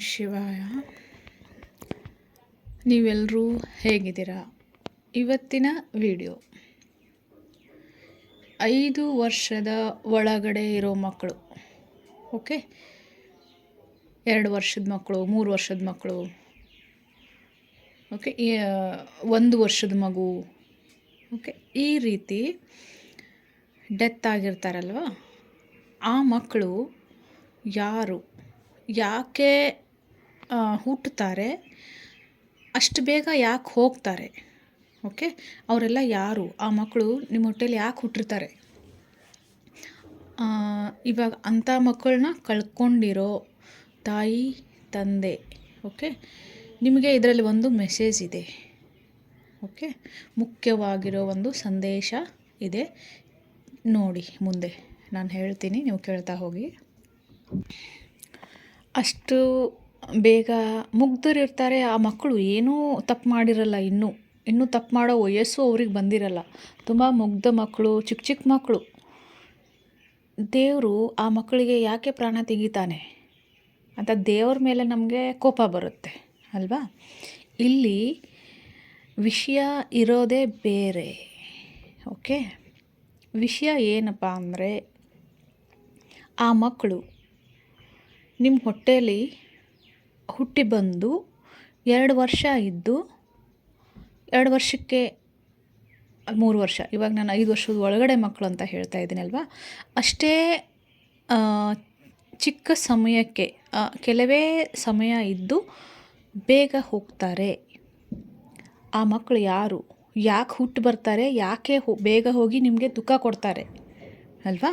ಶಿವಾಯ. ನೀವೆಲ್ಲರೂ ಹೇಗಿದ್ದೀರಾ? ಇವತ್ತಿನ ವಿಡಿಯೋ. ಐದು ವರ್ಷದ ಒಳಗಡೆ ಇರೋ ಮಕ್ಕಳು. ಓಕೆ? ಎರಡು ವರ್ಷದ ಮಕ್ಕಳು, ಮೂರು ವರ್ಷದ ಮಕ್ಕಳು. ಓಕೆ? ಒಂದು ವರ್ಷದ ಮಗು. ಓಕೆ? ಈ ರೀತಿ ಡೆತ್ ಆಗಿರ್ತಾರಲ್ವ? ಆ ಮಕ್ಕಳು ಯಾರು? ಯಾಕೆ ಹುಟ್ಟುತ್ತಾರೆ. ಅಷ್ಟು ಬೇಗ ಯಾಕೆ ಹೋಗ್ತಾರೆ? ಓಕೆ ಅವರೆಲ್ಲ ಯಾರು? ಆ ಮಕ್ಕಳು ನಿಮ್ಮ ಹೊಟ್ಟೆಲಿ ಯಾಕೆ ಹುಟ್ಟಿರ್ತಾರೆ? ಇವಾಗ ಅಂಥ ಮಕ್ಕಳನ್ನ ಕಳ್ಕೊಂಡಿರೋ ತಾಯಿ, ತಂದೆ ಓಕೆ ನಿಮಗೆ ಇದರಲ್ಲಿ ಒಂದು ಮೆಸೇಜ್ ಇದೆ. ಓಕೆ ಮುಖ್ಯವಾಗಿರೋ ಒಂದು ಸಂದೇಶ ಇದೆ. ನೋಡಿ, ಮುಂದೆ ನಾನು ಹೇಳ್ತೀನಿ, ನೀವು ಕೇಳ್ತಾ ಹೋಗಿ. ಅಷ್ಟು ಬೇಗ ಮುಗ್ಧರಿರ್ತಾರೆ ಆ ಮಕ್ಕಳು ಏನೂ ತಪ್ಪು ಮಾಡಿರಲ್ಲ, ಇನ್ನೂ ಇನ್ನೂ ತಪ್ಪು ಮಾಡೋ ವಯಸ್ಸು ಅವ್ರಿಗೆ ಬಂದಿರಲ್ಲ. ತುಂಬ ಮುಗ್ಧ ಮಕ್ಕಳು, ಚಿಕ್ಕ ಚಿಕ್ಕ ಮಕ್ಕಳು. ದೇವರು ಆ ಮಕ್ಕಳಿಗೆ ಯಾಕೆ ಪ್ರಾಣ ತೆಗಿತಾನೆ? ಅಂತ ದೇವ್ರ ಮೇಲೆ ನಮಗೆ ಕೋಪ ಬರುತ್ತೆ, ಅಲ್ವಾ? ಇಲ್ಲಿ ವಿಷಯ ಇರೋದೇ ಬೇರೆ, ಓಕೆ? ವಿಷಯ ಏನಪ್ಪ ಅಂದರೆ, ಆ ಮಕ್ಕಳು ನಿಮ್ಮ ಹೊಟ್ಟೆಯಲ್ಲಿ ಹುಟ್ಟಿ ಬಂದು ಎರಡು ವರ್ಷ ಇದ್ದು, ಎರಡು ವರ್ಷಕ್ಕೆ ಮೂರು ವರ್ಷ, ಇವಾಗ ನಾನು ಐದು ವರ್ಷದ ಒಳಗಡೆ ಮಕ್ಕಳು ಅಂತ ಹೇಳ್ತಾ ಇದ್ದೀನಲ್ವಾ ಅಷ್ಟೇ ಚಿಕ್ಕ ಸಮಯಕ್ಕೆ ಕೆಲವೇ ಸಮಯ ಇದ್ದು ಬೇಗ ಹೋಗ್ತಾರೆ. ಆ ಮಕ್ಕಳು ಯಾರು? ಯಾಕೆ ಹುಟ್ಟು ಬರ್ತಾರೆ? ಯಾಕೆ ಹೋ, ಬೇಗ ಹೋಗಿ ನಿಮಗೆ ದುಃಖ ಕೊಡ್ತಾರೆ? ಅಲ್ವಾ?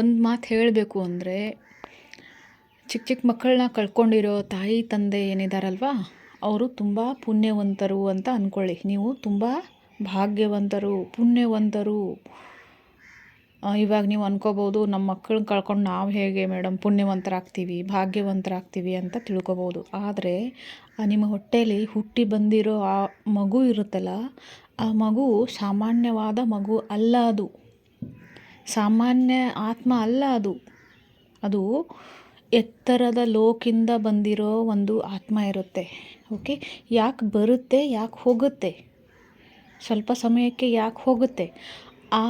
ಒಂದು ಮಾತು ಹೇಳಬೇಕು ಅಂದರೆ ಚಿಕ್ಕ ಚಿಕ್ಕ ಮಕ್ಕಳನ್ನ ಕಳ್ಕೊಂಡಿರೋ ತಾಯಿ ತಂದೆ ಏನಿದಾರಲ್ವಾ, ಅವರು ತುಂಬ ಪುಣ್ಯವಂತರು ಅಂತ ಅಂದ್ಕೊಳ್ಳಿ ನೀವು ತುಂಬ ಭಾಗ್ಯವಂತರು, ಪುಣ್ಯವಂತರು. ಇವಾಗ ನೀವು ಅನ್ಕೋಬೋದು ನಮ್ಮ ಮಕ್ಕಳನ್ನ ಕಳ್ಕೊಂಡು ನಾವು ಹೇಗೆ ಮೇಡಮ್ ಪುಣ್ಯವಂತರಾಗ್ತೀವಿ, ಭಾಗ್ಯವಂತರಾಗ್ತೀವಿ ಅಂತ ತಿಳ್ಕೊಬೋದು ಆದರೆ ನಿಮ್ಮ ಹೊಟ್ಟೆಯಲ್ಲಿ ಹುಟ್ಟಿ ಬಂದಿರೋ ಆ ಮಗು ಇರುತ್ತಲ್ಲ, ಆ ಮಗು ಸಾಮಾನ್ಯವಾದ ಮಗು ಅಲ್ಲ ಅದು. ಸಾಮಾನ್ಯ ಆತ್ಮ ಅಲ್ಲ ಅದು. ಅದು ಎತ್ತರದ ಲೋಕಿಂದ ಬಂದಿರೋ ಒಂದು ಆತ್ಮ ಇರುತ್ತೆ. ಓಕೆ? ಯಾಕೆ ಬರುತ್ತೆ, ಯಾಕೆ ಹೋಗುತ್ತೆ? ಸ್ವಲ್ಪ ಸಮಯಕ್ಕೆ ಯಾಕೆ ಹೋಗುತ್ತೆ? ಆ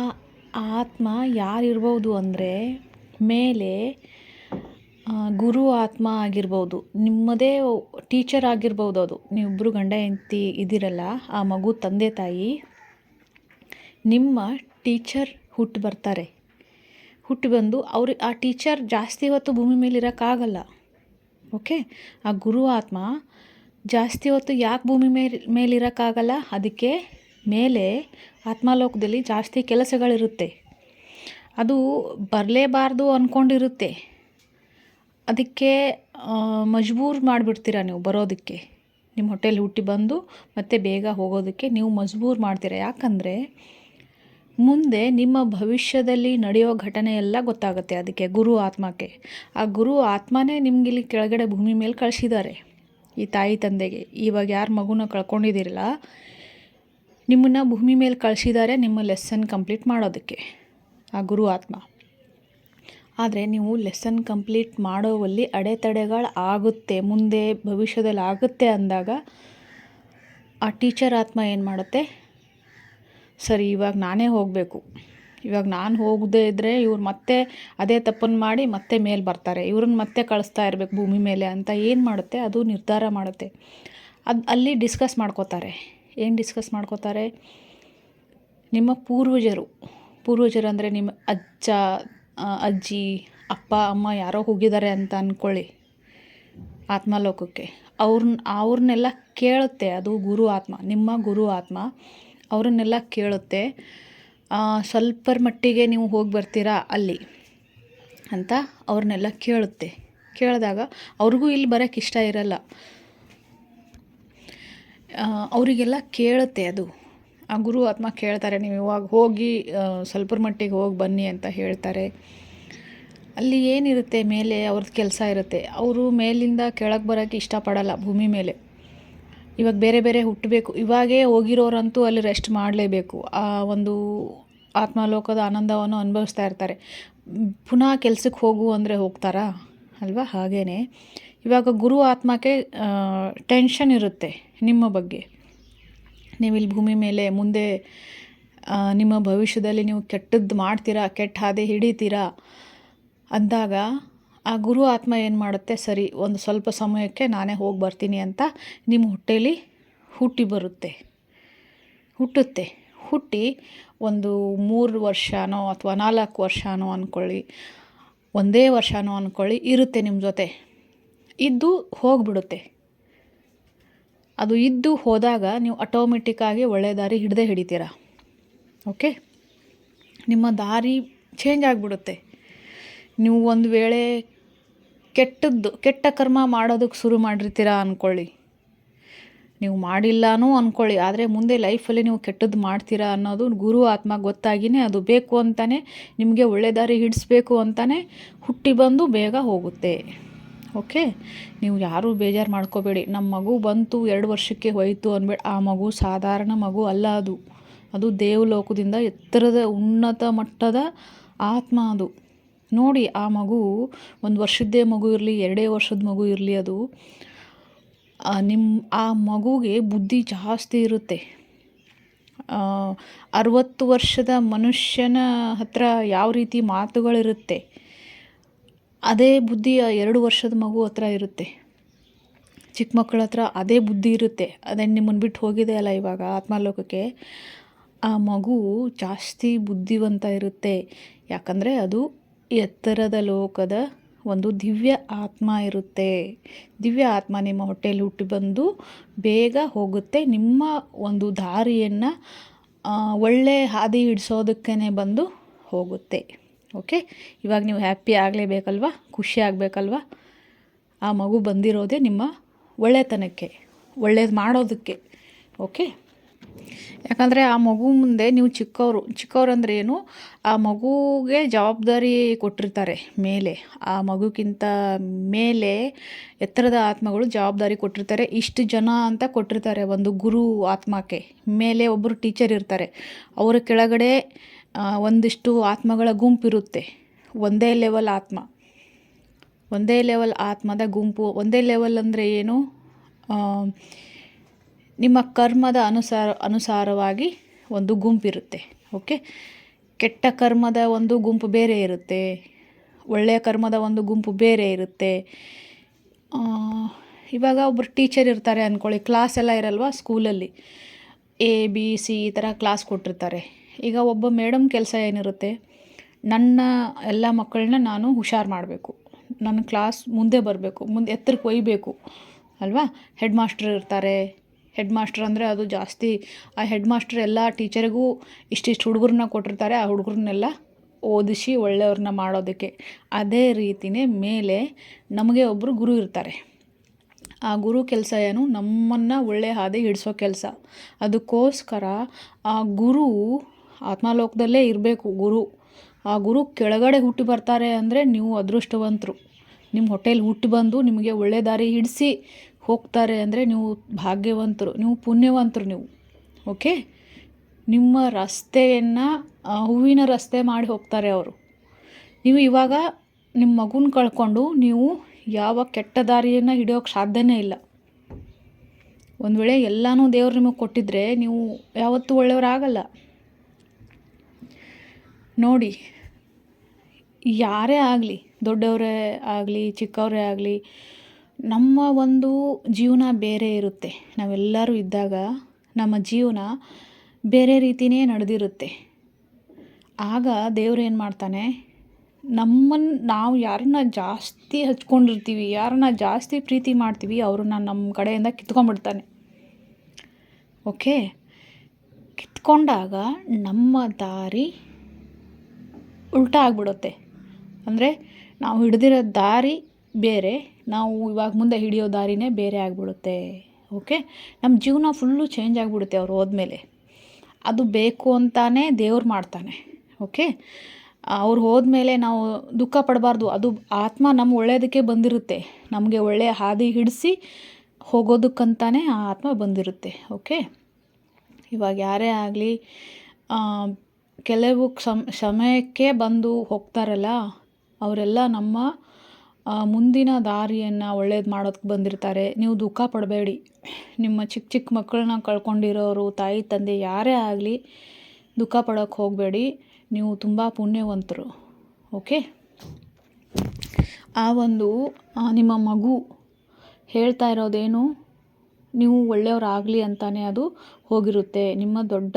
ಆತ್ಮ ಯಾರಿರ್ಬೋದು ಅಂದರೆ ಮೇಲೆ ಗುರು ಆತ್ಮ ಆಗಿರ್ಬೋದು. ನಿಮ್ಮದೇ ಟೀಚರ್ ಆಗಿರ್ಬೋದು ಅದು. ನೀವಿಬ್ಬರು ಗಂಡ, ಹೆಂಡತಿ ಇದ್ದೀರಲ್ಲ, ಆ ಮಗು ತಂದೆ, ತಾಯಿ, ನಿಮ್ಮ ಟೀಚರ್ ಹುಟ್ಟು ಬರ್ತಾರೆ ಹುಟ್ಟು ಬಂದು ಅವ್ರಿಗೆ ಆ ಟೀಚರ್ ಜಾಸ್ತಿ ಹೊತ್ತು ಭೂಮಿ ಮೇಲೆ ಇರೋಕ್ಕಾಗಲ್ಲ. ಓಕೆ? ಆ ಗುರು ಆತ್ಮ ಜಾಸ್ತಿ ಹೊತ್ತು ಯಾಕೆ ಭೂಮಿ ಮೇಲೆ ಮೇಲಿರೋಕ್ಕಾಗಲ್ಲ ಅದಕ್ಕೆ ಮೇಲೆ ಆತ್ಮಾಲೋಕದಲ್ಲಿ ಜಾಸ್ತಿ ಕೆಲಸಗಳಿರುತ್ತೆ. ಅದು ಬರಲೇಬಾರ್ದು ಅಂದ್ಕೊಂಡಿರುತ್ತೆ ಅದಕ್ಕೆ ಮಜ್ಬೂರ್ ಮಾಡಿಬಿಡ್ತೀರ ನೀವು ಬರೋದಕ್ಕೆ? ನಿಮ್ಮ ಹೋಟೆಲ್ ಹುಟ್ಟಿ ಬಂದು ಮತ್ತೆ ಬೇಗ ಹೋಗೋದಕ್ಕೆ ನೀವು ಮಜ್ಬೂರ್ ಮಾಡ್ತೀರ? ಯಾಕಂದರೆ ಮುಂದೆ ನಿಮ್ಮ ಭವಿಷ್ಯದಲ್ಲಿ ನಡೆಯೋ ಘಟನೆ ಎಲ್ಲ ಗೊತ್ತಾಗುತ್ತೆ ಅದಕ್ಕೆ ಗುರು ಆತ್ಮಕ್ಕೆ. ಆ ಗುರು ಆತ್ಮನೇ ನಿಮ್ಗೆ ಇಲ್ಲಿ ಕೆಳಗಡೆ ಭೂಮಿ ಮೇಲೆ ಕಳಿಸಿದ್ದಾರೆ ಈ ತಾಯಿ ತಂದೆಗೆ. ಇವಾಗ ಯಾರು ಮಗುನ ಕಳ್ಕೊಂಡಿದ್ದೀರಲ್ಲ, ನಿಮ್ಮನ್ನು ಭೂಮಿ ಮೇಲೆ ಕಳಿಸಿದ್ದಾರೆ ನಿಮ್ಮ ಲೆಸನ್ ಕಂಪ್ಲೀಟ್ ಮಾಡೋದಕ್ಕೆ. ಆ ಗುರು ಆತ್ಮ. ಆದರೆ ನೀವು ಲೆಸನ್ ಕಂಪ್ಲೀಟ್ ಮಾಡೋವಲ್ಲಿ ಅಡೆತಡೆಗಳು ಆಗುತ್ತೆ, ಮುಂದೆ ಭವಿಷ್ಯದಲ್ಲಿ ಆಗುತ್ತೆ ಅಂದಾಗ ಆ ಟೀಚರ್ ಆತ್ಮ ಏನು ಮಾಡುತ್ತೆ? ಸರಿ, ಇವಾಗ ನಾನೇ ಹೋಗಬೇಕು. ಇವಾಗ ನಾನು ಹೋಗದೇ ಇದ್ದರೆ ಇವ್ರು ಮತ್ತೆ ಅದೇ ತಪ್ಪನ್ನು ಮಾಡಿ ಮತ್ತೆ ಮೇಲೆ ಬರ್ತಾರೆ. ಇವ್ರನ್ನ ಮತ್ತೆ ಕಳಿಸ್ತಾ ಇರಬೇಕು ಭೂಮಿ ಮೇಲೆ ಅಂತ ಏನು ಮಾಡುತ್ತೆ? ಅದು ನಿರ್ಧಾರ ಮಾಡುತ್ತೆ. ಅದು ಅಲ್ಲಿ ಡಿಸ್ಕಸ್ ಮಾಡ್ಕೋತಾರೆ. ಏನು ಡಿಸ್ಕಸ್ ಮಾಡ್ಕೋತಾರೆ? ನಿಮ್ಮ ಪೂರ್ವಜರು. ಪೂರ್ವಜರು ಅಂದರೆ ನಿಮ್ಮ ಅಜ್ಜ ಅಜ್ಜಿ, ಅಪ್ಪ, ಅಮ್ಮ ಯಾರೋ ಹೋಗಿದ್ದಾರೆ ಅಂತ ಅಂದ್ಕೊಳ್ಳಿ ಆತ್ಮಲೋಕಕ್ಕೆ. ಅವ್ರನ್ನ ಅವ್ರನ್ನೆಲ್ಲ ಕೇಳುತ್ತೆ. ಅದು ಗುರು ಆತ್ಮ. ನಿಮ್ಮ ಗುರು ಆತ್ಮ. ಅವ್ರನ್ನೆಲ್ಲ ಕೇಳುತ್ತೆ ಸ್ವಲ್ಪರ ಮಟ್ಟಿಗೆ ನೀವು ಹೋಗಿ ಬರ್ತೀರಾ ಅಲ್ಲಿ ಅಂತ ಅವ್ರನ್ನೆಲ್ಲ ಕೇಳುತ್ತೆ. ಕೇಳಿದಾಗ ಅವ್ರಿಗೂ ಇಲ್ಲಿ ಬರೋಕ್ಕೆ ಇಷ್ಟ ಇರಲ್ಲ. ಅವರಿಗೆಲ್ಲ ಕೇಳುತ್ತೆ ಅದು. ಆ ಗುರು ಆತ್ಮ ಕೇಳ್ತಾರೆ, ನೀವು ಇವಾಗ ಹೋಗಿ ಸ್ವಲ್ಪರ ಮಟ್ಟಿಗೆ ಹೋಗಿ ಬನ್ನಿ ಅಂತ ಹೇಳ್ತಾರೆ. ಅಲ್ಲಿ ಏನಿರುತ್ತೆ, ಮೇಲೆ ಅವ್ರದ್ದು ಕೆಲಸ ಇರುತ್ತೆ. ಅವರು ಮೇಲಿಂದ ಕೆಳಗೆ ಬರೋಕ್ಕೆ ಇಷ್ಟಪಡಲ್ಲ, ಭೂಮಿ ಮೇಲೆ. ಇವಾಗ ಬೇರೆ ಬೇರೆ ಹುಟ್ಟಬೇಕು. ಇವಾಗೇ ಹೋಗಿರೋರಂತೂ ಅಲ್ಲಿ ರೆಸ್ಟ್ ಮಾಡಲೇಬೇಕು. ಆ ಒಂದು ಆತ್ಮಲೋಕದ ಆನಂದವನ್ನು ಅನುಭವಿಸ್ತಾ ಇರ್ತಾರೆ. ಪುನಃ ಕೆಲ್ಸಕ್ಕೆ ಹೋಗು ಅಂದರೆ ಹೋಗ್ತಾರಾ? ಅಲ್ವಾ? ಹಾಗೇ ಇವಾಗ ಗುರು ಆತ್ಮಕ್ಕೆ ಟೆನ್ಷನ್ ಇರುತ್ತೆ ನಿಮ್ಮ ಬಗ್ಗೆ. ನೀವು ಇಲ್ಲಿ ಭೂಮಿ ಮೇಲೆ ಮುಂದೆ ನಿಮ್ಮ ಭವಿಷ್ಯದಲ್ಲಿ ನೀವು ಕೆಟ್ಟದ್ದು ಮಾಡ್ತೀರಾ, ಕೆಟ್ಟ ಹಾದಿ ಹಿಡಿತೀರಾ? ಅಂದಾಗ ಆ ಗುರು ಆತ್ಮ ಏನು ಮಾಡುತ್ತೆ? ಸರಿ, ಒಂದು ಸ್ವಲ್ಪ ಸಮಯಕ್ಕೆ ನಾನೇ ಹೋಗಿ ಬರ್ತೀನಿ ಅಂತ ನಿಮ್ಮ ಹೊಟ್ಟೇಲಿ ಹುಟ್ಟಿ ಬರುತ್ತೆ. ಹುಟ್ಟುತ್ತೆ. ಹುಟ್ಟಿ ಒಂದು ಮೂರು ವರ್ಷನೋ ಅಥವಾ ನಾಲ್ಕು ವರ್ಷನೋ ಅಂದ್ಕೊಳ್ಳಿ ಒಂದೇ ವರ್ಷನೋ ಅಂದ್ಕೊಳ್ಳಿ ಇರುತ್ತೆ ನಿಮ್ಮ ಜೊತೆ. ಇದ್ದು ಹೋಗಿಬಿಡುತ್ತೆ. ಅದು ಇದ್ದು ಹೋದಾಗ ನೀವು ಆಟೋಮೆಟಿಕ್ಕಾಗಿ ಒಳ್ಳೆ ದಾರಿ ಹಿಡ್ದೇ ಹಿಡಿತೀರ? ಓಕೆ? ನಿಮ್ಮ ದಾರಿ ಚೇಂಜ್ ಆಗಿಬಿಡುತ್ತೆ. ನೀವು ಒಂದು ವೇಳೆ ಕೆಟ್ಟದ್ದು, ಕೆಟ್ಟ ಕರ್ಮ ಮಾಡೋದಕ್ಕೆ ಶುರು ಮಾಡಿರ್ತೀರ ಅಂದ್ಕೊಳ್ಳಿ ನೀವು ಮಾಡಿಲ್ಲನೂ ಅಂದ್ಕೊಳ್ಳಿ ಆದರೆ ಮುಂದೆ ಲೈಫಲ್ಲಿ ನೀವು ಕೆಟ್ಟದ್ದು ಮಾಡ್ತೀರಾ ಅನ್ನೋದು ಗುರು ಆತ್ಮ ಗೊತ್ತಾಗಿಯೇ ಅದು ಬೇಕು ಅಂತಲೇ ನಿಮಗೆ ಒಳ್ಳೆ ದಾರಿ ಹಿಡಿಸ್ಬೇಕು ಅಂತಲೇ ಹುಟ್ಟಿ ಬಂದು ಬೇಗ ಹೋಗುತ್ತೆ. ಓಕೆ? ನೀವು ಯಾರೂ ಬೇಜಾರು ಮಾಡ್ಕೋಬೇಡಿ. ನಮ್ಮ ಮಗು ಬಂತು, ಎರಡು ವರ್ಷಕ್ಕೆ ಹೋಯಿತು ಅಂದ್ಬಿಟ್ಟು ಆ ಮಗು ಸಾಧಾರಣ ಮಗು ಅಲ್ಲ ಅದು. ಅದು ದೇವಲೋಕದಿಂದ ಎತ್ತರದ ಉನ್ನತ ಮಟ್ಟದ ಆತ್ಮ ಅದು. ನೋಡಿ ಆ ಮಗು, ಒಂದು ವರ್ಷದ್ದೇ ಮಗು ಇರಲಿ, ಎರಡೇ ವರ್ಷದ ಮಗು ಇರಲಿ ಅದು ನಿಮ್ಮ ಆ ಮಗುಗೆ ಬುದ್ಧಿ ಜಾಸ್ತಿ ಇರುತ್ತೆ. ಅರವತ್ತು ವರ್ಷದ ಮನುಷ್ಯನ ಹತ್ರ ಯಾವ ರೀತಿ ಮಾತುಗಳಿರುತ್ತೆ, ಅದೇ ಬುದ್ಧಿ ಎರಡು ವರ್ಷದ ಮಗು ಹತ್ರ ಇರುತ್ತೆ. ಚಿಕ್ಕ ಮಕ್ಕಳ ಹತ್ರ ಅದೇ ಬುದ್ಧಿ ಇರುತ್ತೆ. ಅದೇ ನಿಮ್ಮನ್ನು ಬಿಟ್ಟು ಹೋಗಿದೆ ಅಲ್ಲ ಇವಾಗ ಆತ್ಮಲೋಕಕ್ಕೆ. ಆ ಮಗು ಜಾಸ್ತಿ ಬುದ್ಧಿವಂತ ಇರುತ್ತೆ. ಯಾಕಂದರೆ ಅದು ಎತ್ತರದ ಲೋಕದ ಒಂದು ದಿವ್ಯ ಆತ್ಮ ಇರುತ್ತೆ. ದಿವ್ಯ ಆತ್ಮ ನಿಮ್ಮ ಹೊಟ್ಟೆಯಲ್ಲಿ ಹುಟ್ಟಿ ಬಂದು ಬೇಗ ಹೋಗುತ್ತೆ. ನಿಮ್ಮ ಒಂದು ದಾರಿಯನ್ನು ಒಳ್ಳೆ ಹಾದಿ ಹಿಡಿಸೋದಕ್ಕೇ ಬಂದು ಹೋಗುತ್ತೆ. ಓಕೆ? ಇವಾಗ ನೀವು ಹ್ಯಾಪಿ ಆಗಲೇಬೇಕಲ್ವ? ಖುಷಿ ಆಗಬೇಕಲ್ವ? ಆ ಮಗು ಬಂದಿರೋದೇ ನಿಮ್ಮ ಒಳ್ಳೆತನಕ್ಕೆ, ಒಳ್ಳೇದು ಮಾಡೋದಕ್ಕೆ. ಓಕೆ? ಯಾಕಂದರೆ ಆ ಮಗು ಮುಂದೆ ನೀವು ಚಿಕ್ಕವರು, ಚಿಕ್ಕವ್ರು ಅಂದರೆ ಏನು, ಆ ಮಗುಗೆ ಜವಾಬ್ದಾರಿ ಕೊಟ್ಟಿರ್ತಾರೆ ಮೇಲೆ. ಆ ಮಗುಕ್ಕಿಂತ ಮೇಲೆ ಎತ್ತರದ ಆತ್ಮಗಳು ಜವಾಬ್ದಾರಿ ಕೊಟ್ಟಿರ್ತಾರೆ. ಇಷ್ಟು ಜನ ಅಂತ ಕೊಟ್ಟಿರ್ತಾರೆ ಒಂದು ಗುರು ಆತ್ಮಕ್ಕೆ. ಮೇಲೆ ಒಬ್ಬರು ಟೀಚರ್ ಇರ್ತಾರೆ. ಅವರ ಕೆಳಗಡೆ ಒಂದಿಷ್ಟು ಆತ್ಮಗಳ ಗುಂಪಿರುತ್ತೆ. ಒಂದೇ ಲೆವೆಲ್ ಆತ್ಮ. ಒಂದೇ ಲೆವೆಲ್ ಆತ್ಮದ ಗುಂಪು, ಒಂದೇ ಲೆವೆಲ್ ಅಂದರೆ ಏನು ನಿಮ್ಮ ಕರ್ಮದ ಅನುಸಾರ, ಅನುಸಾರವಾಗಿ ಒಂದು ಗುಂಪಿರುತ್ತೆ ಓಕೆ ಕೆಟ್ಟ ಕರ್ಮದ ಒಂದು ಗುಂಪು ಬೇರೆ ಇರುತ್ತೆ, ಒಳ್ಳೆಯ ಕರ್ಮದ ಒಂದು ಗುಂಪು ಬೇರೆ ಇರುತ್ತೆ. ಇವಾಗ ಒಬ್ಬರು ಟೀಚರ್ ಇರ್ತಾರೆ ಅಂದ್ಕೊಳ್ಳಿ ಕ್ಲಾಸ್ ಎಲ್ಲ ಇರಲ್ವಾ ಸ್ಕೂಲಲ್ಲಿ ಎ ಬಿ ಸಿ ಈ ಥರ ಕ್ಲಾಸ್ ಕೊಟ್ಟಿರ್ತಾರೆ. ಈಗ ಒಬ್ಬ ಮೇಡಮ್ ಕೆಲಸ ಏನಿರುತ್ತೆ, ನನ್ನ ಎಲ್ಲ ಮಕ್ಕಳನ್ನ ನಾನು ಹುಷಾರು ಮಾಡಬೇಕು. ನನ್ನ ಕ್ಲಾಸ್ ಮುಂದೆ ಬರಬೇಕು, ಮುಂದೆ ಎತ್ತರಕ್ಕೆ ಒಯ್ಯಬೇಕು ಅಲ್ವಾ? ಹೆಡ್ ಮಾಸ್ಟರ್ ಇರ್ತಾರೆ ಹೆಡ್ ಮಾಸ್ಟರ್ ಅಂದರೆ ಅದು ಜಾಸ್ತಿ. ಆ ಹೆಡ್ ಮಾಸ್ಟರ್ ಎಲ್ಲ ಟೀಚರಿಗೂ ಇಷ್ಟಿಷ್ಟು ಹುಡುಗರನ್ನ ಕೊಟ್ಟಿರ್ತಾರೆ, ಆ ಹುಡುಗರನ್ನೆಲ್ಲ ಓದಿಸಿ ಒಳ್ಳೆಯವ್ರನ್ನ ಮಾಡೋದಕ್ಕೆ. ಅದೇ ರೀತಿಯೇ ಮೇಲೆ ನಮಗೆ ಒಬ್ಬರು ಗುರು ಇರ್ತಾರೆ. ಆ ಗುರು ಕೆಲಸ ಏನು? ನಮ್ಮನ್ನು ಒಳ್ಳೆ ಹಾದಿ ಹಿಡಿಸೋ ಕೆಲಸ. ಅದಕ್ಕೋಸ್ಕರ ಆ ಗುರು ಆತ್ಮಾಲೋಕದಲ್ಲೇ ಇರಬೇಕು ಗುರು. ಆ ಗುರು ಕೆಳಗಡೆ ಹುಟ್ಟಿ ಬರ್ತಾರೆ ಅಂದರೆ ನೀವು ಅದೃಷ್ಟವಂತರು. ನಿಮ್ಮ ಹೋಟೆಲ್ ಹುಟ್ಟಿ ಬಂದು ನಿಮಗೆ ಒಳ್ಳೆ ದಾರಿ ಹಿಡಿಸಿ ಹೋಗ್ತಾರೆ ಅಂದರೆ ನೀವು ಭಾಗ್ಯವಂತರು, ನೀವು ಪುಣ್ಯವಂತರು ನೀವು, ಓಕೆ? ನಿಮ್ಮ ರಸ್ತೆಯನ್ನು ಹೂವಿನ ರಸ್ತೆ ಮಾಡಿ ಹೋಗ್ತಾರೆ ಅವರು. ನೀವು ಇವಾಗ ನಿಮ್ಮ ಮಗುನ ಕಳ್ಕೊಂಡು ನೀವು ಯಾವ ಕೆಟ್ಟ ದಾರಿಯನ್ನು ಹಿಡಿಯೋಕ್ಕೆ ಸಾಧ್ಯನೇ ಇಲ್ಲ. ಒಂದು ವೇಳೆ ಎಲ್ಲನೂ ದೇವ್ರು ನಿಮಗೆ ಕೊಟ್ಟಿದ್ರೆ ನೀವು ಯಾವತ್ತೂ ಒಳ್ಳೆಯವರಾಗಲ್ಲ. ನೋಡಿ, ಯಾರೇ ಆಗಲಿ, ದೊಡ್ಡವರೇ ಆಗಲಿ, ಚಿಕ್ಕವರೇ ಆಗಲಿ ನಮ್ಮ ಒಂದು ಜೀವನ ಬೇರೆ ಇರುತ್ತೆ. ನಾವೆಲ್ಲರೂ ಇದ್ದಾಗ ನಮ್ಮ ಜೀವನ ಬೇರೆ ರೀತಿಯೇ ನಡೆದಿರುತ್ತೆ. ಆಗ ದೇವ್ರು ಏನು ಮಾಡ್ತಾನೆ? ನಮ್ಮನ್ನು ನಾವು ಯಾರನ್ನ ಜಾಸ್ತಿ ಹಚ್ಕೊಂಡಿರ್ತೀವಿ, ಯಾರನ್ನ ಜಾಸ್ತಿ ಪ್ರೀತಿ ಮಾಡ್ತೀವಿ, ಅವ್ರನ್ನ ನಮ್ಮ ಕಡೆಯಿಂದ ಕಿತ್ಕೊಂಡ್ಬಿಡ್ತಾನೆ. ಓಕೆ? ಕಿತ್ಕೊಂಡಾಗ ನಮ್ಮ ದಾರಿ ಉಲ್ಟಾ ಆಗಿಬಿಡುತ್ತೆ. ಅಂದರೆ ನಾವು ಹಿಡ್ದಿರೋ ದಾರಿ ಬೇರೆ ನಾವು ಇವಾಗ ಮುಂದೆ ಹಿಡಿಯೋ ದಾರಿನೇ ಬೇರೆ ಆಗಿಬಿಡುತ್ತೆ ಓಕೆ ನಮ್ಮ ಜೀವನ ಫುಲ್ಲು ಚೇಂಜ್ ಆಗಿಬಿಡುತ್ತೆ ಅವ್ರು ಹೋದ್ಮೇಲೆ. ಅದು ಬೇಕು ಅಂತಾನೆ ದೇವ್ರು ಮಾಡ್ತಾನೆ ಓಕೆ ಅವ್ರು ಹೋದ್ಮೇಲೆ ನಾವು ದುಃಖ ಪಡಬಾರ್ದು. ಅದು ಆತ್ಮ ನಮ್ಮ ಒಳ್ಳೆಯದಕ್ಕೆ ಬಂದಿರುತ್ತೆ. ನಮಗೆ ಒಳ್ಳೆಯ ಹಾದಿ ಹಿಡಿಸಿ ಹೋಗೋದಕ್ಕಂತಾನೆ ಆ ಆತ್ಮ ಬಂದಿರುತ್ತೆ ಓಕೆ ಇವಾಗ ಯಾರೇ ಆಗಲಿ ಕೆಲವು ಸಮ್ ಸಮಯಕ್ಕೆ ಬಂದು ಹೋಗ್ತಾರಲ್ಲ, ಅವರೆಲ್ಲ ನಮ್ಮ ಮುಂದಿನ ದಾರಿಯನ್ನು ಒಳ್ಳೇದು ಮಾಡೋದಕ್ಕೆ ಬಂದಿರ್ತಾರೆ. ನೀವು ದುಃಖ ಪಡಬೇಡಿ. ನಿಮ್ಮ ಚಿಕ್ಕ ಚಿಕ್ಕ ಮಕ್ಕಳನ್ನ ಕಳ್ಕೊಂಡಿರೋರು, ತಾಯಿ, ತಂದೆ ಯಾರೇ ಆಗಲಿ ದುಃಖ ಪಡೋಕ್ಕೆ ಹೋಗಬೇಡಿ. ನೀವು ತುಂಬ ಪುಣ್ಯವಂತರು. ಓಕೆ? ಆ ಒಂದು ನಿಮ್ಮ ಮಗು ಹೇಳ್ತಾ ಇರೋದೇನು? ನೀವು ಒಳ್ಳೆಯವರಾಗಲಿ ಅಂತಾನೆ ಅದು ಹೋಗಿರುತ್ತೆ. ನಿಮ್ಮ ದೊಡ್ಡ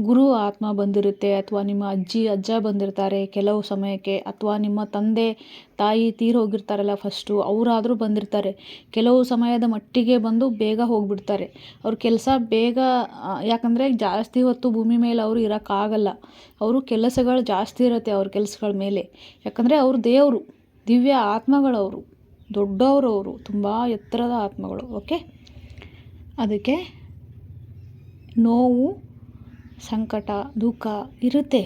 ಗುರು ಆತ್ಮ ಬಂದಿರುತ್ತೆ ಅಥವಾ ನಿಮ್ಮ ಅಜ್ಜಿ, ಅಜ್ಜ ಬಂದಿರ್ತಾರೆ ಕೆಲವು ಸಮಯಕ್ಕೆ ಅಥವಾ ನಿಮ್ಮ ತಂದೆ, ತಾಯಿ ತೀರೋಗಿರ್ತಾರಲ್ಲ ಫಸ್ಟು ಅವರಾದರೂ ಬಂದಿರ್ತಾರೆ. ಕೆಲವು ಸಮಯದ ಮಟ್ಟಿಗೆ ಬಂದು ಬೇಗ ಹೋಗಿಬಿಡ್ತಾರೆ. ಅವ್ರ ಕೆಲಸ ಬೇಗ ಯಾಕಂದರೆ ಜಾಸ್ತಿ ಹೊತ್ತು ಭೂಮಿ ಮೇಲೆ ಅವರು ಇರೋಕ್ಕಾಗಲ್ಲ. ಅವರು ಕೆಲಸಗಳು ಜಾಸ್ತಿ ಇರುತ್ತೆ ಅವ್ರ ಕೆಲಸಗಳ ಮೇಲೆ. ಯಾಕಂದರೆ ಅವರು ದೇವರು, ದಿವ್ಯ ಆತ್ಮಗಳವರು, ದೊಡ್ಡವರವರು, ತುಂಬ ಎತ್ತರದ ಆತ್ಮಗಳು ಓಕೆ ಅದಕ್ಕೆ ನೋವು, ಸಂಕಟ, ದುಃಖ ಇರುತ್ತೆ.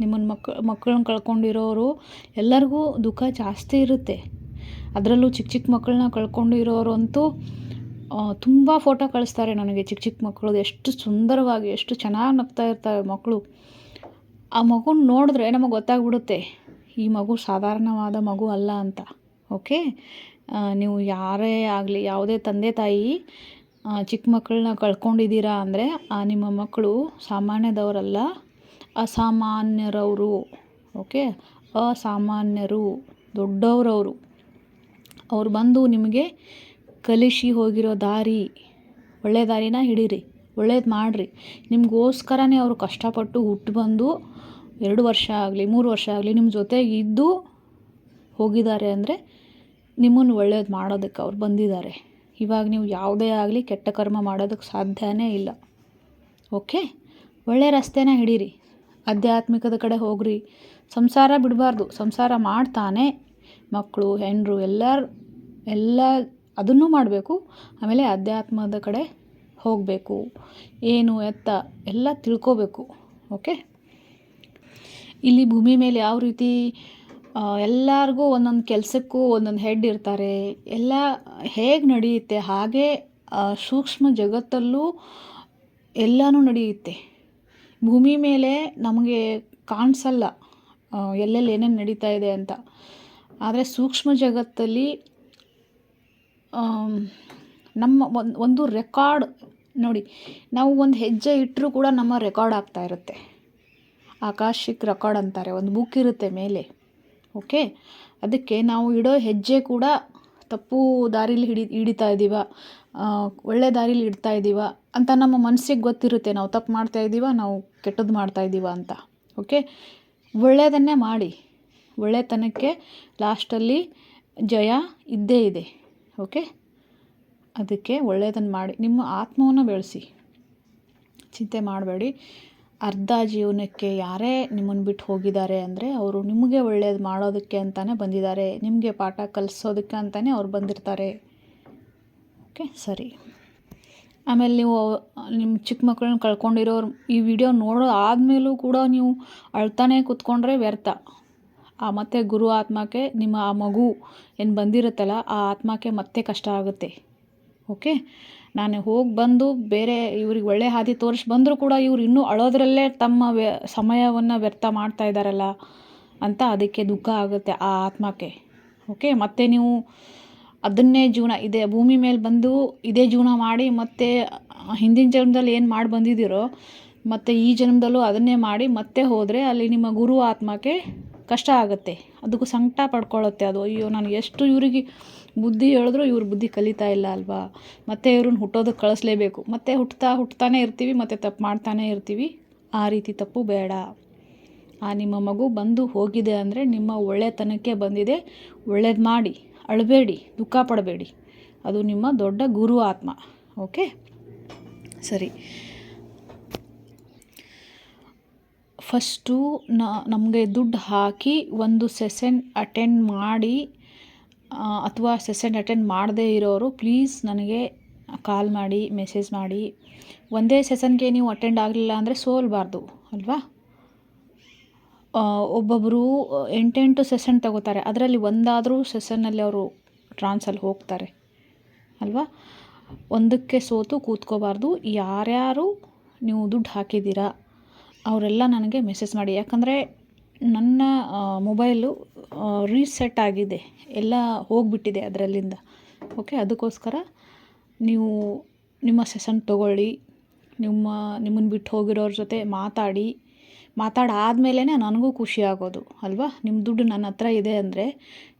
ನಿಮ್ಮನ್ನು ಮಕ್ಳು ಮಕ್ಕಳನ್ನ ಕಳ್ಕೊಂಡಿರೋರು ಎಲ್ಲರಿಗೂ ದುಃಖ ಜಾಸ್ತಿ ಇರುತ್ತೆ. ಅದರಲ್ಲೂ ಚಿಕ್ಕ ಚಿಕ್ಕ ಮಕ್ಕಳನ್ನ ಕಳ್ಕೊಂಡಿರೋರು ಅಂತೂ ತುಂಬ ಫೋಟೋ ಕಳಿಸ್ತಾರೆ ನನಗೆ ಚಿಕ್ಕ ಚಿಕ್ಕ ಮಕ್ಕಳು. ಎಷ್ಟು ಸುಂದರವಾಗಿ, ಎಷ್ಟು ಚೆನ್ನಾಗಿ ನಗ್ತಾ ಇರ್ತವೆ ಮಕ್ಕಳು. ಆ ಮಗುನ ನೋಡಿದ್ರೆ ನಮಗೆ ಗೊತ್ತಾಗ್ಬಿಡುತ್ತೆ, ಈ ಮಗು ಸಾಧಾರಣವಾದ ಮಗು ಅಲ್ಲ ಅಂತ. ಓಕೆ? ನೀವು ಯಾರೇ ಆಗಲಿ, ಯಾವುದೇ ತಂದೆ ತಾಯಿ ಚಿಕ್ಕ ಮಕ್ಕಳನ್ನ ಕಳ್ಕೊಂಡಿದ್ದೀರಾ ಅಂದರೆ ನಿಮ್ಮ ಮಕ್ಕಳು ಸಾಮಾನ್ಯದವರಲ್ಲ, ಅಸಾಮಾನ್ಯರವರು, ಓಕೆ? ಅಸಾಮಾನ್ಯರು, ದೊಡ್ಡವರವರು. ಅವ್ರು ಬಂದು ನಿಮಗೆ ಕಲಿಸಿ ಹೋಗಿರೋ ದಾರಿ, ಒಳ್ಳೆ ದಾರಿನ ಹಿಡೀರಿ, ಒಳ್ಳೇದು ಮಾಡಿರಿ. ನಿಮಗೋಸ್ಕರನೇ ಅವರು ಕಷ್ಟಪಟ್ಟು ಹುಟ್ಟು ಬಂದು ಎರಡು ವರ್ಷ ಆಗಲಿ, ಮೂರು ವರ್ಷ ಆಗಲಿ ನಿಮ್ಮ ಜೊತೆಗೆ ಇದ್ದು ಹೋಗಿದ್ದಾರೆ ಅಂದರೆ ನಿಮ್ಮನ್ನು ಒಳ್ಳೇದು ಮಾಡೋದಕ್ಕೆ ಅವ್ರು ಬಂದಿದ್ದಾರೆ. ಇವಾಗ ನೀವು ಯಾವುದೇ ಆಗಲಿ ಕೆಟ್ಟ ಕರ್ಮ ಮಾಡೋದಕ್ಕೆ ಸಾಧ್ಯನೇ ಇಲ್ಲ. ಓಕೆ? ಒಳ್ಳೆ ರಸ್ತೆನ ಹಿಡೀರಿ. ಆಧ್ಯಾತ್ಮಿಕದ ಕಡೆ ಹೋಗ್ರಿ. ಸಂಸಾರ ಬಿಡಬಾರ್ದು. ಸಂಸಾರ ಮಾಡ್ತಾನೆ ಮಕ್ಕಳು ಹೆಣ್ಣರು ಎಲ್ಲರೂ, ಎಲ್ಲ ಅದನ್ನು ಮಾಡಬೇಕು. ಆಮೇಲೆ ಅಧ್ಯಾತ್ಮದ ಕಡೆ ಹೋಗಬೇಕು. ಏನು, ಎತ್ತ ಎಲ್ಲ ತಿಳ್ಕೋಬೇಕು. ಓಕೆ? ಇಲ್ಲಿ ಭೂಮಿ ಮೇಲೆ ಯಾವ ರೀತಿ ಎಲ್ಲರಿಗೂ ಒಂದೊಂದು ಕೆಲಸಕ್ಕೂ ಒಂದೊಂದು ಹೆಡ್ ಇರ್ತಾರೆ. ಎಲ್ಲ ಹೇಗೆ ನಡೆಯುತ್ತೆ? ಹಾಗೆ ಸೂಕ್ಷ್ಮ ಜಗತ್ತಲ್ಲೂ ಎಲ್ಲನೂ ನಡೆಯುತ್ತೆ. ಭೂಮಿ ಮೇಲೆ ನಮಗೆ ಕಾಣಿಸಲ್ಲ ಎಲ್ಲೆಲ್ಲಿ ಏನೇನು ನಡೀತಾ ಇದೆ ಅಂತ. ಆದರೆ ಸೂಕ್ಷ್ಮ ಜಗತ್ತಲ್ಲಿ ನಮ್ಮ ಒಂದು ಒಂದು ರೆಕಾರ್ಡ್ ನೋಡಿ, ನಾವು ಒಂದು ಹೆಜ್ಜೆ ಇಟ್ಟರೂ ಕೂಡ ನಮ್ಮ ರೆಕಾರ್ಡ್ ಆಗ್ತಾ ಇರುತ್ತೆ. ಆಕಾಶಿಕ್ ರೆಕಾರ್ಡ್ ಅಂತಾರೆ, ಒಂದು ಬುಕ್ ಇರುತ್ತೆ ಮೇಲೆ. ಓಕೆ? ಅದಕ್ಕೆ ನಾವು ಇಡೋ ಹೆಜ್ಜೆ ಕೂಡ ತಪ್ಪು ದಾರಿಲಿ ಹಿಡಿ, ಹಿಡಿತಾ ಇದ್ದೀವ ಒಳ್ಳೆ ದಾರಿಲಿ ಇಡ್ತಾ ಇದ್ದೀವ ಅಂತ ನಮ್ಮ ಮನಸ್ಸಿಗೆ ಗೊತ್ತಿರುತ್ತೆ. ನಾವು ತಪ್ಪು ಮಾಡ್ತಾ ಇದ್ದೀವ ನಾವು ಕೆಟ್ಟದ್ದು ಮಾಡ್ತಾ ಇದ್ದೀವ ಅಂತ. ಓಕೆ? ಒಳ್ಳೆಯದನ್ನೇ ಮಾಡಿ. ಒಳ್ಳೆತನಕ್ಕೆ ಲಾಸ್ಟಲ್ಲಿ ಜಯ ಇದ್ದೇ ಇದೆ. ಓಕೆ? ಅದಕ್ಕೆ ಒಳ್ಳೆಯದನ್ನು ಮಾಡಿ. ನಿಮ್ಮ ಆತ್ಮವನ್ನು ಬೆಳೆಸಿ. ಚಿಂತೆ ಮಾಡಬೇಡಿ. ಅರ್ಧ ಜೀವನಕ್ಕೆ ಯಾರೇ ನಿಮ್ಮನ್ನು ಬಿಟ್ಟು ಹೋಗಿದ್ದಾರೆ ಅಂದರೆ ಅವರು ನಿಮಗೆ ಒಳ್ಳೇದು ಮಾಡೋದಕ್ಕೆ ಅಂತಲೇ ಬಂದಿದ್ದಾರೆ ನಿಮಗೆ ಪಾಠ ಕಲಿಸೋದಕ್ಕೆ ಅಂತಲೇ ಅವ್ರು ಬಂದಿರ್ತಾರೆ. ಓಕೆ, ಸರಿ. ಆಮೇಲೆ ನೀವು ನಿಮ್ಮ ಚಿಕ್ಕ ಮಕ್ಕಳನ್ನ ಕಳ್ಕೊಂಡಿರೋರು ಈ ವಿಡಿಯೋ ನೋಡೋ ಆದಮೇಲೂ ಕೂಡ ನೀವು ಅಳ್ತಾನೆ ಕೂತ್ಕೊಂಡ್ರೆ ವ್ಯರ್ಥ. ಆ ಮತ್ತೆ ಗುರು ಆತ್ಮಕ್ಕೆ ನಿಮ್ಮ ಆ ಮಗು ಏನು ಬಂದಿರುತ್ತಲ್ಲ, ಆ ಆತ್ಮಕ್ಕೆ ಮತ್ತೆ ಕಷ್ಟ ಆಗುತ್ತೆ. ಓಕೆ? ನಾನು ಹೋಗಿ ಬಂದು ಬೇರೆ ಇವ್ರಿಗೆ ಒಳ್ಳೆ ಹಾದಿ ತೋರಿಸಿ ಬಂದರೂ ಕೂಡ ಇವ್ರು ಇನ್ನೂ ಅಳೋದ್ರಲ್ಲೇ ತಮ್ಮ ವ್ಯ, ಸಮಯವನ್ನು ವ್ಯರ್ಥ ಮಾಡ್ತಾ ಇದ್ದಾರಲ್ಲ ಅಂತ ಅದಕ್ಕೆ ದುಃಖ ಆಗುತ್ತೆ ಆ ಆತ್ಮಕ್ಕೆ. ಓಕೆ, ಮತ್ತೆ ನೀವು ಅದನ್ನೇ ಜೀವನ, ಇದೇ ಭೂಮಿ ಮೇಲೆ ಬಂದು ಇದೇ ಜೀವನ ಮಾಡಿ ಮತ್ತೆ ಹಿಂದಿನ ಜನ್ಮದಲ್ಲಿ ಏನು ಮಾಡಿ ಬಂದಿದ್ದೀರೋ ಮತ್ತು ಈ ಜನ್ಮದಲ್ಲೂ ಅದನ್ನೇ ಮಾಡಿ ಮತ್ತೆ ಹೋದರೆ ಅಲ್ಲಿ ನಿಮ್ಮ ಗುರು ಆತ್ಮಕ್ಕೆ ಕಷ್ಟ ಆಗುತ್ತೆ. ಅದಕ್ಕೂ ಸಂಕಟ ಪಡ್ಕೊಳ್ಳುತ್ತೆ ಅದು. ಅಯ್ಯೋ, ನಾನು ಎಷ್ಟು ಇವರಿಗೆ ಬುದ್ಧಿ ಹೇಳಿದ್ರು ಇವ್ರ ಬುದ್ಧಿ ಕಲಿತಾ ಇಲ್ಲ ಅಲ್ವಾ? ಮತ್ತೆ ಇವ್ರನ್ನ ಹುಟ್ಟೋದಕ್ಕೆ ಕಳಿಸ್ಲೇಬೇಕು. ಮತ್ತೆ ಹುಟ್ತಾ ಹುಟ್ತಾನೆ ಇರ್ತೀವಿ, ಮತ್ತೆ ತಪ್ಪು ಮಾಡ್ತಾನೆ ಇರ್ತೀವಿ. ಆ ರೀತಿ ತಪ್ಪು ಬೇಡ. ಆ ನಿಮ್ಮ ಮಗು ಬಂದು ಹೋಗಿದೆ ಅಂದರೆ ನಿಮ್ಮ ಒಳ್ಳೆತನಕ್ಕೆ ಬಂದಿದೆ. ಒಳ್ಳೇದು ಮಾಡಿ, ಅಳಬೇಡಿ, ದುಃಖ ಪಡಬೇಡಿ. ಅದು ನಿಮ್ಮ ದೊಡ್ಡ ಗುರು ಆತ್ಮ. ಓಕೆ? ಸರಿ. ಫಸ್ಟು ನಮಗೆ ದುಡ್ಡು ಹಾಕಿ ಒಂದು ಸೆಸೆನ್ ಅಟೆಂಡ್ ಮಾಡಿ ಅಥವಾ ಸೆಸೆನ್ ಅಟೆಂಡ್ ಮಾಡದೇ ಇರೋರು ಪ್ಲೀಸ್ ನನಗೆ ಕಾಲ್ ಮಾಡಿ, ಮೆಸೇಜ್ ಮಾಡಿ. ಒಂದೇ ಸೆಸನ್ಗೆ ನೀವು ಅಟೆಂಡ್ ಆಗಲಿಲ್ಲ ಅಂದರೆ ಸೋಲ್ಬಾರ್ದು, ಅಲ್ವಾ? ಒಬ್ಬೊಬ್ಬರು ಎಂಟೆಂಟು ಸೆಷನ್ ತಗೋತಾರೆ. ಅದರಲ್ಲಿ ಒಂದಾದರೂ ಸೆಸನ್ನಲ್ಲಿ ಅವರು ಟ್ರಾನ್ಸಲ್ಲಿ ಹೋಗ್ತಾರೆ, ಅಲ್ವಾ? ಒಂದಕ್ಕೆ ಸೋತು ಕೂತ್ಕೋಬಾರ್ದು. ಯಾರ್ಯಾರು ನೀವು ದುಡ್ಡು ಹಾಕಿದ್ದೀರಾ ಅವರೆಲ್ಲ ನನಗೆ ಮೆಸೇಜ್ ಮಾಡಿ. ಯಾಕಂದರೆ ನನ್ನ ಮೊಬೈಲು ರೀಸೆಟ್ ಆಗಿದೆ. ಎಲ್ಲ ಹೋಗಿಬಿಟ್ಟಿದೆ ಅದರಲ್ಲಿಂದ. ಓಕೆ, ಅದಕ್ಕೋಸ್ಕರ ನೀವು ನಿಮ್ಮ ಸೆಷನ್ ತೊಗೊಳ್ಳಿ. ನಿಮ್ಮ ನಿಮ್ಮನ್ನು ಬಿಟ್ಟು ಹೋಗಿರೋರ ಜೊತೆ ಮಾತಾಡಿ. ಮಾತಾಡಾದ್ಮೇಲೆ ನನಗೂ ಖುಷಿ ಆಗೋದು, ಅಲ್ವಾ? ನಿಮ್ಮ ದುಡ್ಡು ನನ್ನ ಹತ್ರ ಇದೆ ಅಂದರೆ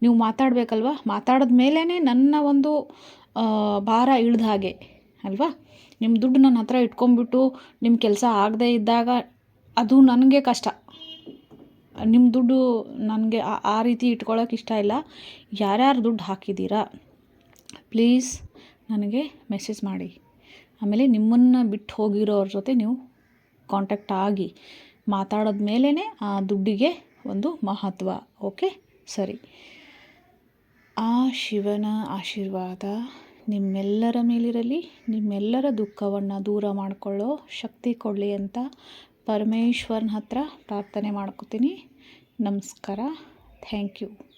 ನೀವು ಮಾತಾಡಬೇಕಲ್ವಾ? ಮಾತಾಡಿದ ಮೇಲೇ ನನ್ನ ಒಂದು ಭಾರ ಇಳ್ದ ಹಾಗೆ, ಅಲ್ವಾ? ನಿಮ್ಮ ದುಡ್ಡು ನನ್ನ ಹತ್ರ ಇಟ್ಕೊಂಡ್ಬಿಟ್ಟು ನಿಮ್ಮ ಕೆಲಸ ಆಗದೇ ಇದ್ದಾಗ ಅದು ನನಗೆ ಕಷ್ಟ. ನಿಮ್ಮ ದುಡ್ಡು ನನಗೆ ಆ ರೀತಿ ಇಟ್ಕೊಳ್ಳೋಕೆ ಇಷ್ಟ ಇಲ್ಲ. ಯಾರ್ಯಾರು ದುಡ್ಡು ಹಾಕಿದ್ದೀರಾ ಪ್ಲೀಸ್ ನನಗೆ ಮೆಸೇಜ್ ಮಾಡಿ. ಆಮೇಲೆ ನಿಮ್ಮನ್ನು ಬಿಟ್ಟು ಹೋಗಿರೋರ ಜೊತೆ ನೀವು ಕಾಂಟ್ಯಾಕ್ಟ್ ಆಗಿ ಮಾತಾಡೋದ ಮೇಲೇ ಆ ದುಡ್ಡಿಗೆ ಒಂದು ಮಹತ್ವ ಓಕೆ ಸರಿ. ಆ ಶಿವನ ಆಶೀರ್ವಾದ ನಿಮ್ಮೆಲ್ಲರ ಮೇಲಿರಲಿ, ನಿಮ್ಮೆಲ್ಲರ ದುಃಖವನ್ನು ದೂರ ಮಾಡಿಕೊಳ್ಳೋ ಶಕ್ತಿ ಕೊಡಲಿ ಅಂತ ಪರಮೇಶ್ವರನ ಹತ್ರ ಪ್ರಾರ್ಥನೆ ಮಾಡ್ಕೋತೀನಿ. ನಮಸ್ಕಾರ. Thank you.